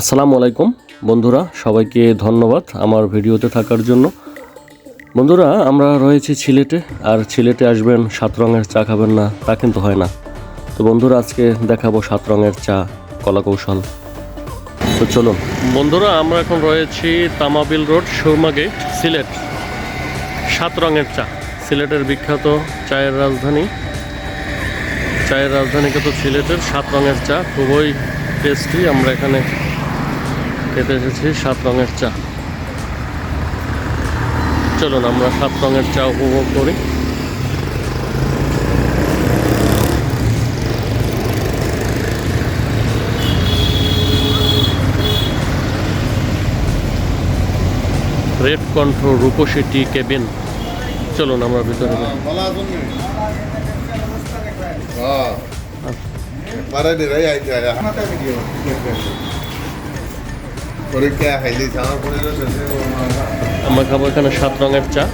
আসসালামু আলাইকুম। বন্ধুরা, সবাইকে ধন্যবাদ আমার ভিডিওতে থাকার জন্য। বন্ধুরা, আমরা রয়েছি সিলেটে, আর সিলেটে আসবেন, সাত রঙের চা খাবেন না, তা কিন্তু হয় না। তো বন্ধুরা, আজকে দেখাবো সাত রঙের চা কলা কৌশল তো চলুন। বন্ধুরা, আমরা এখন রয়েছি তামাবিল রোড, সুরমা গেট, সিলেট। সাত রঙের চা, সিলেটের বিখ্যাত চায়ের রাজধানী। চায়ের রাজধানী কিন্তু সিলেটের সাত রঙের চা, খুবই টেস্টি। আমরা এখানে খেতে এসেছি সাত রঙের চা। চলুন আমরা সাত রঙের চা উপভোগ করি। রেড কণ্ঠ রূপসী টি কেবিন চলুন আমরা ভিতরে যাই। আমার খাব এখানে সাত রঙের চা।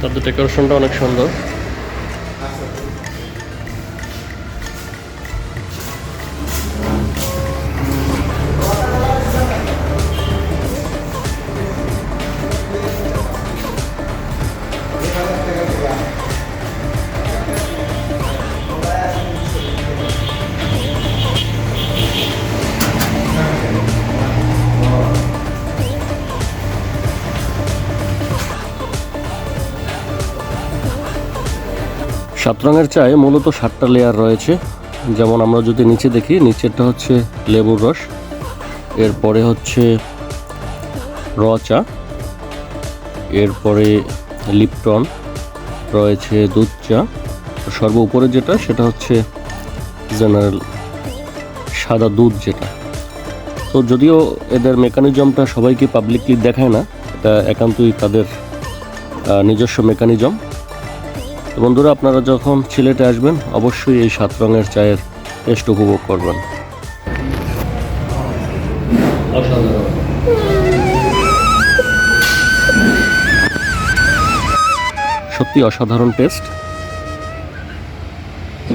তাদের ডেকোরেশনটা অনেক সুন্দর। সাত রঙের চায়ে মূলত সাতটা লেয়ার রয়েছে। যেমন আমরা যদি নিচে দেখি, নিচেরটা হচ্ছে লেবুর রস, এরপরে হচ্ছে র চা, এরপরে লিপটন, রয়েছে দুধ চা, সর্ব উপরে যেটা, সেটা হচ্ছে জেনারেল সাদা দুধ যেটা। তো যদিও এদের মেকানিজমটা সবাইকে পাবলিকলি দেখায় না, এটা একান্তই তাদের নিজস্ব মেকানিজম বন্ধুরা, আপনারা যখন সিলেটে আসবেন, অবশ্যই এই সাত রঙের চায়ের টেস্ট উপভোগ করবেন। সত্যি অসাধারণ টেস্ট।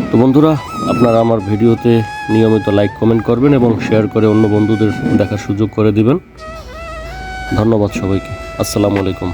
তো বন্ধুরা, আপনারা আমার ভিডিওতে নিয়মিত লাইক, কমেন্ট করবেন এবং শেয়ার করে অন্য বন্ধুদের দেখার সুযোগ করে দিবেন। ধন্যবাদ সবাইকে। আসসালামু আলাইকুম।